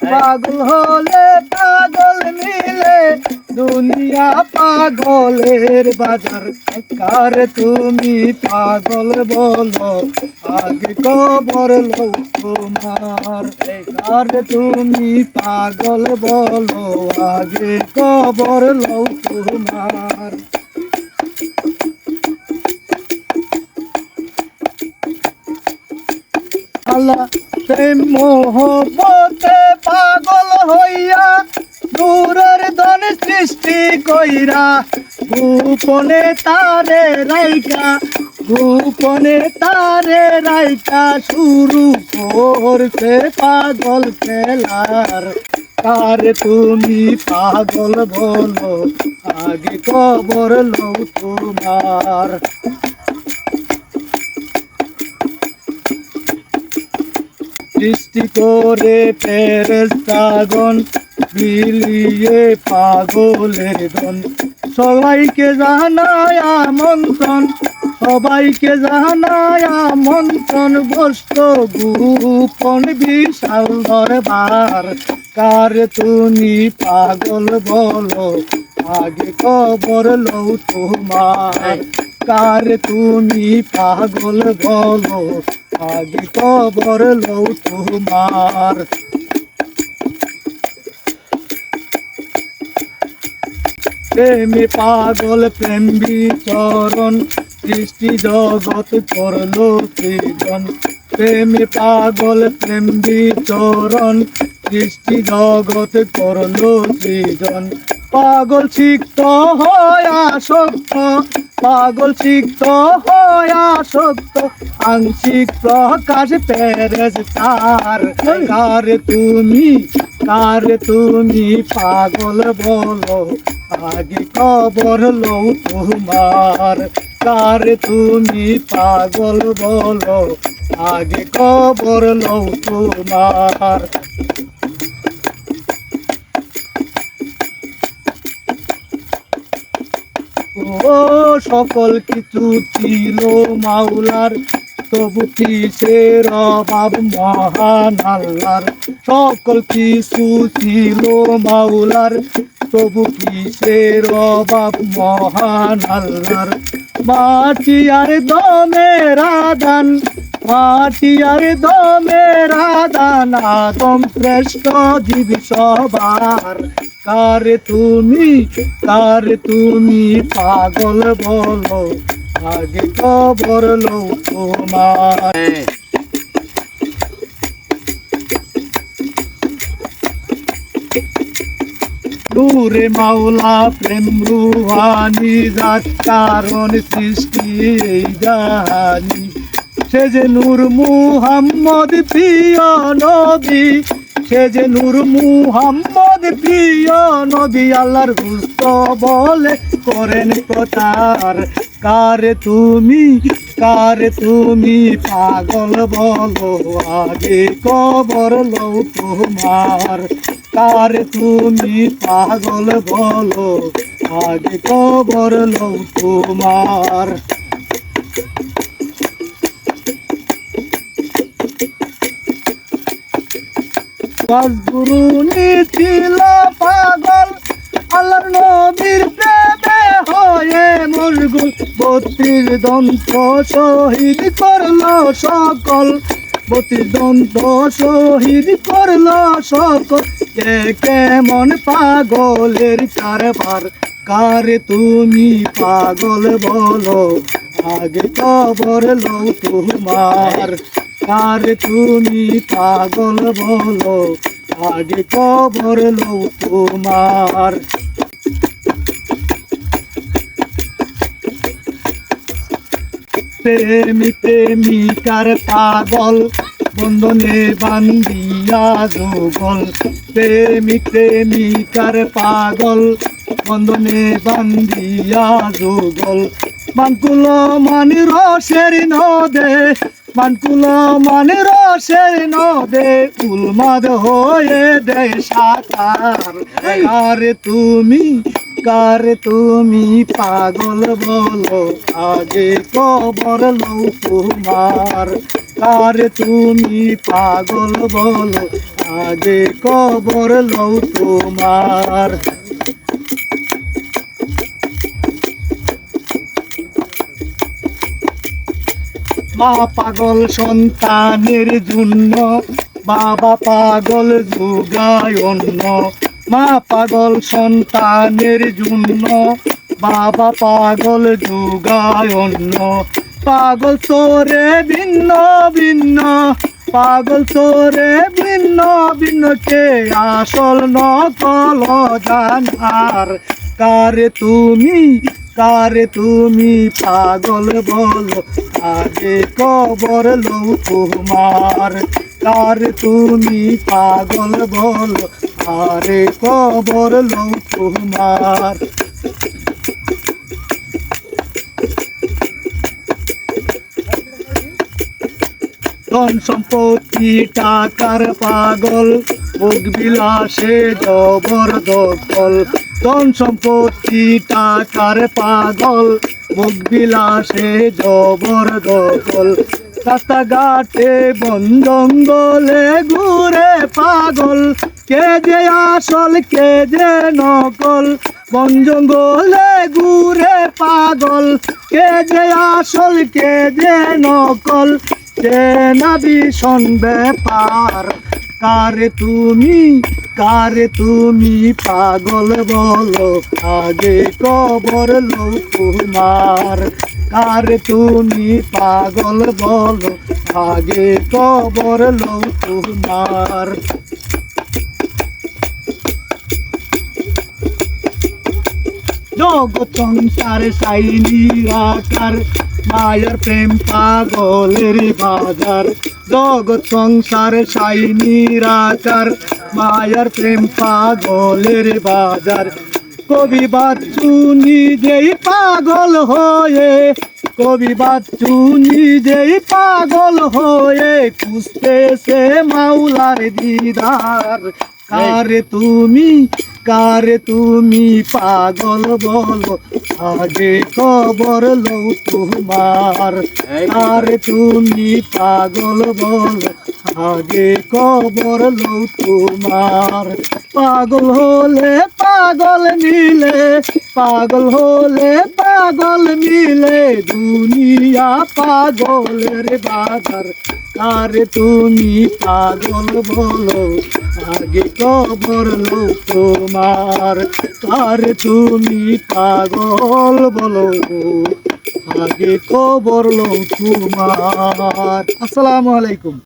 পাগল হলে পাগল মিলে, দুনিয়া পাগলের বাজার। কার তুমি পাগল বলো? আগে কবর লো তোমার। কার তুমি পাগল বলো? আগে কবর লো তোমার। আল্লাহ কইরা গোপনে তারে রাইকা গোপনে তারে রাইকা শুরু করছে পাগল খেলার। কার তুমি পাগল বলো, আগে কবর লো তোমার। সৃষ্টি করে ফেরেস্তাগণ মিলিয়ে পাগলের দন সবাইকে জানায় আমন্ত্রণ, সবাইকে জানায় আমন্ত্রণ। বস্ত গোপন বিশাল দরবার, কার তুমি পাগল বলো? আগে কবর লও তোমার, কার তুমি পাগল বলো? আগে কবর লও তোমার। প্রেমে পাগল, প্রেম বিচরণ সৃষ্টি জগৎ করল সৃজন। প্রেমে পাগল, প্রেম বিচরণ সৃষ্টি জগৎ করল সৃজন। পাগল সিক্ত হয় আসক্ত, পাগল সিক্ত হয় আসক্ত। আংশিক প্রকাশ পেরেজ তার। কার তুমি কার তুমি পাগল বলো? আগে কবর লো তোমার। কার তুমি পাগল বলো? আগে কবর লো তোমার। ও সকল কিছু ছিল মাওলার, তবু কিসের অভাব মহান আল্লাহর? সকল কিছু ছিল মাওলার, তবু কিসের অভাব মহান আল্লাহর? মাটি আর দমে রাধান, মাটি আর দমে রাধান, আদম শ্রেষ্ঠ জীব সবার। কার তুমি? কার তুমি? পাগল বলো। আগে খবর লো তোমার। দূরে মাওলা প্রেম রুহানি যার কারণ সৃষ্টি এই জাহানি। সে যে নূর মুহাম্মদ প্রিয় নবী সে যে নূর মুহাম্মদ প্রিয় নবী আল্লাহর হুস্ত বলে করেন প্রচার কার তুমি কার তুমি পাগল বলো? আগে কবর লো তোমার। কার তুমি পাগল বলো? আগে কবর লো তোমার। গুরুনি ছিল পাগল। আল্লাহর নবীর প্রেমে হয়ে মশগুল বত্রিশ দন্ত শহীদ করল সকল। বত্রিশ দন্ত শহীদ করল সকল। কে কেমন পাগলের কারবার? কার তুমি পাগল বলো? আগে কবর লো তোমার। কার তুমি পাগল বলো? আগে কবর লো তোমার। প্রেমী প্রেমিকার পাগল? বন্ধনে বান্দিয়া যুগল। প্রেমিক প্রেমিকার পাগল? বন্ধনে বান্দিয়া যুগল। মানকুল মানি রসের নদে মানকুল মানি রসের নদে উলমাদ হয়ে দে সাকার আর তুমি কার তুমি পাগল বলো আগে কবর লো তোমার কার তুমি পাগল বলো আগে কবর লও তোমার মা পাগল সন্তানের জন্য, বাবা পাগল যোগায় অন্য। মা পাগল সন্তানের জন্য, বাবা পাগল যোগায় অন্য। পাগল তোরে ভিন্ন ভিন্ন। পাগল তোরে ভিন্ন ভিন্ন। কে আসল নকল জানার কারে তুমি কারে তুমি পাগল বলো, আগে কবর লো তোমার। কারে তুমি পাগল বলো, আরে কবর লো তোমার। ধন সম্পত্তি টাকার পাগল ভোগ বিলাসে জবর দখল, ধন সম্পত্তি টাকার পাগল। ভোগ বিলাসে জবর দখল, রাস্তাঘাটে বন জঙ্গলে ঘুরে পাগল। কে যে আসল, কে যে নকল, বন জঙ্গলে ঘুরে পাগল। কে যে আসল, কে যে নকল, কে না ভীষণ ব্যাপার। কারে তুমি কারে তুমি পাগল বলো? আগে কবর লো তোমার কারে তুমি পাগল বলো? আগে কবর লো তোমার জগৎ সংসার সাইনি আকার, মায়ার প্রেম পাগলের বাজার। জগৎ সংসার সাইনি আকার মায়ার প্রেম পাগলের বাজার। কবি বাচ্চু নিজেই পাগল হয়ে কবি বাচ্চু নিজেই পাগল হয়ে খুঁজতেছে মাওলার দিদার। কারে তুমি কারে তুমি পাগল বলো আগে খবর লো তোমার। কারে তুমি পাগল বলো আগে খবর লো তোমার। পাগল হলে পাগল মিলে পাগল হলে পাগল মিলে দুনিয়া পাগলের বাজার। কারে তুমি পাগল বলো আগে কবর তোমার কার তুমি পাগল বলো? আগে কবর তোমার। আসসালামু আলাইকুম।